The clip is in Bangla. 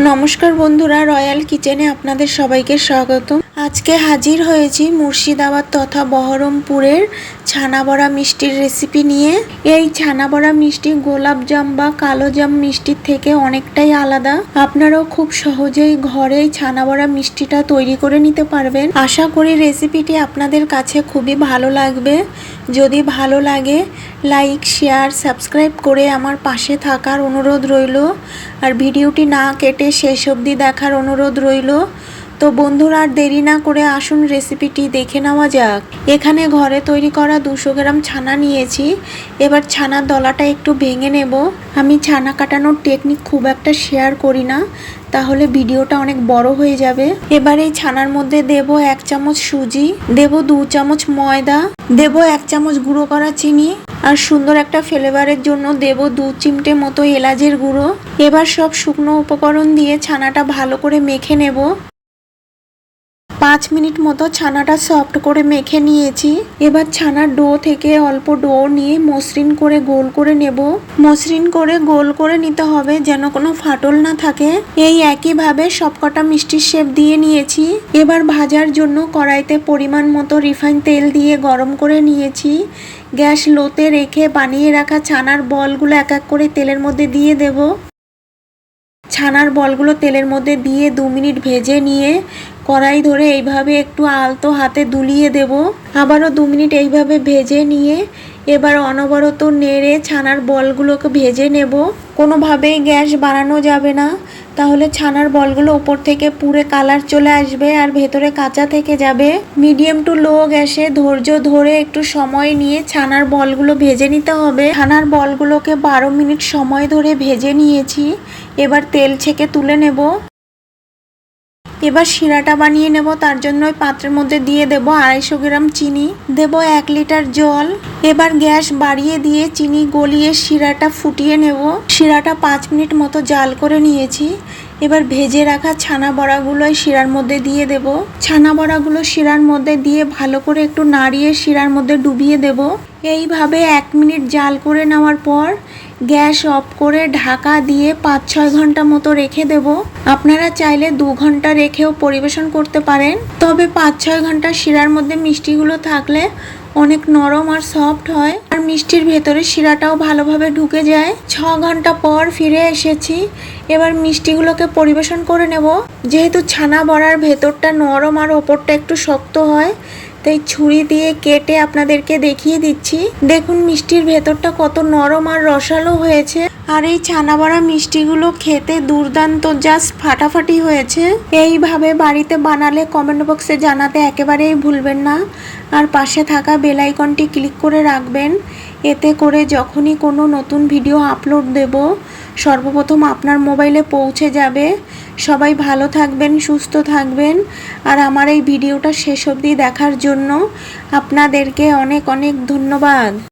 নমস্কার বন্ধুরা রয়্যাল কিচেনে আপনাদের সবাইকে স্বাগত আজকে হাজির হয়েছি মুর্শিদাবাদ তথা বহরমপুরের ছানা বড়া মিষ্টির রেসিপি নিয়ে। এই ছানা বড়া মিষ্টি গোলাপ জাম বা কালো জাম মিষ্টির থেকে অনেকটাই আলাদা। আপনারাও খুব সহজেই ঘরেই ছানা বড়া মিষ্টিটা তৈরি করে নিতে পারবেন। আশা করি রেসিপিটি আপনাদের কাছে খুবই ভালো লাগবে। যদি ভালো লাগে লাইক শেয়ার সাবস্ক্রাইব করে আমার পাশে থাকার অনুরোধ রইল। আর ভিডিওটি না কেটে শেষ অবধি দেখার অনুরোধ রইল। তো বন্ধুরা, আর দেরি না করে আসুন রেসিপিটি দেখে নেওয়া যাক। এখানে ঘরে তৈরি করা দুশো গ্রাম ছানা নিয়েছি। এবার ছানার দলাটা একটু ভেঙে নেব। আমি ছানা কাটানোর টেকনিক খুব একটা শেয়ার করি না, তাহলে ভিডিওটা অনেক বড় হয়ে যাবে। এবার এই ছানার মধ্যে দেব এক চামচ সুজি, দেব দু চামচ ময়দা, দেব এক চামচ গুঁড়ো করা চিনি, আর সুন্দর একটা ফ্লেভারের জন্য দেব দু চিমটে মতো এলাচের গুঁড়ো। এবার সব শুকনো উপকরণ দিয়ে ছানাটা ভালো করে মেখে নেব। পাঁচ মিনিট মতো ছানাটা সফট করে মেখে নিয়েছি। এবার ছানার ডো থেকে অল্প ডো নিয়ে মসৃণ করে গোল করে নেব। মসৃণ করে গোল করে নিতে হবে যেন কোনো ফাটল না থাকে। এই একইভাবে সবকটা মিষ্টির শেপ দিয়ে নিয়েছি। এবার ভাজার জন্য কড়াইতে পরিমাণ মতো রিফাইন তেল দিয়ে গরম করে নিয়েছি। গ্যাস লোতে রেখে বানিয়ে রাখা ছানার বলগুলো এক এক করে তেলের মধ্যে দিয়ে দেব। ছানার বলগুলো তেলের মধ্যে দিয়ে দু মিনিট ভেজে নিয়ে কড়াই ধরে এইভাবে একটু আলতো হাতে দুলিয়ে দেব। আবারও দু মিনিট এইভাবে ভেজে নিয়ে এবার অনবরত নেড়ে ছানার বলগুলোকে ভেজে নেব। কোনোভাবেই গ্যাস বাড়ানো যাবে না। তাহলে ছানার বলগুলো উপর থেকে পুরে কালার চলে আসবে আর ভেতরে কাঁচা থেকে যাবে। মিডিয়াম টু লো গ্যাসে ধৈর্য ধরে একটু সময় নিয়ে ছানার বলগুলো ভেজে নিতে হবে। ছানার বলগুলোকে বারো মিনিট সময় ধরে ভেজে নিয়েছি। এবার তেল ছেঁকে তুলে নেব। এবার শিরাটা বানিয়ে নেব, তার জন্য ওই পাত্রের মধ্যে দিয়ে দেব আড়াইশো গ্রাম চিনি। দেব এক লিটার জল। এবার গ্যাস বাড়িয়ে দিয়ে চিনি গলিয়ে শিরাটা ফুটিয়ে নেব। শিরাটা পাঁচ মিনিট মতো জাল করে নিয়েছি। এবার ভেজে রাখা ছানা বড়াগুলো শিরার মধ্যে দিয়ে দেব। ছানা বড়াগুলো শিরার মধ্যে দিয়ে ভালো করে একটু নাড়িয়ে শিরার মধ্যে ডুবিয়ে দেব। এইভাবে এক মিনিট জাল করে নেওয়ার পর গ্যাস অফ করে ঢাকা দিয়ে পাঁচ ছয় ঘণ্টা মতো রেখে দেব। আপনারা চাইলে দু ঘণ্টা রেখেও পরিবেশন করতে পারেন। তবে পাঁচ ছয় ঘণ্টা শিরার মধ্যে মিষ্টিগুলো থাকলে অনেক নরম আর সফট হয়। আর মিষ্টির ভেতরে শিরাটাও ভালোভাবে ঢুকে যায়। ছ ঘণ্টা পর ফিরে এসেছি। এবার মিষ্টিগুলোকে পরিবেশন করে নেব। যেহেতু ছানা বড়ার ভেতরটা নরম আর ওপরটা একটু শক্ত হয়, তাই ছুরি দিয়ে কেটে আপনাদেরকে দেখিয়ে দিচ্ছি। দেখুন মিষ্টির ভেতরটা কত নরম আর রসালো হয়েছে। আর এই ছানা বড়া মিষ্টিগুলো খেতে দুর্দান্ত জাস্ট ফাটাফাটি হয়েছে। এইভাবে বাড়িতে বানালে কমেন্ট বক্সে জানাতে একেবারেই ভুলবেন না। আর পাশে থাকা বেল আইকনটি ক্লিক করে রাখবেন। এতে করে যখনই কোনো নতুন ভিডিও আপলোড দেব, সর্বপ্রথম আপনার মোবাইলে পৌঁছে যাবে। সবাই ভালো থাকবেন, সুস্থ থাকবেন। আর আমার এই ভিডিওটা শেষ অবধি দেখার জন্য আপনাদেরকে অনেক অনেক ধন্যবাদ।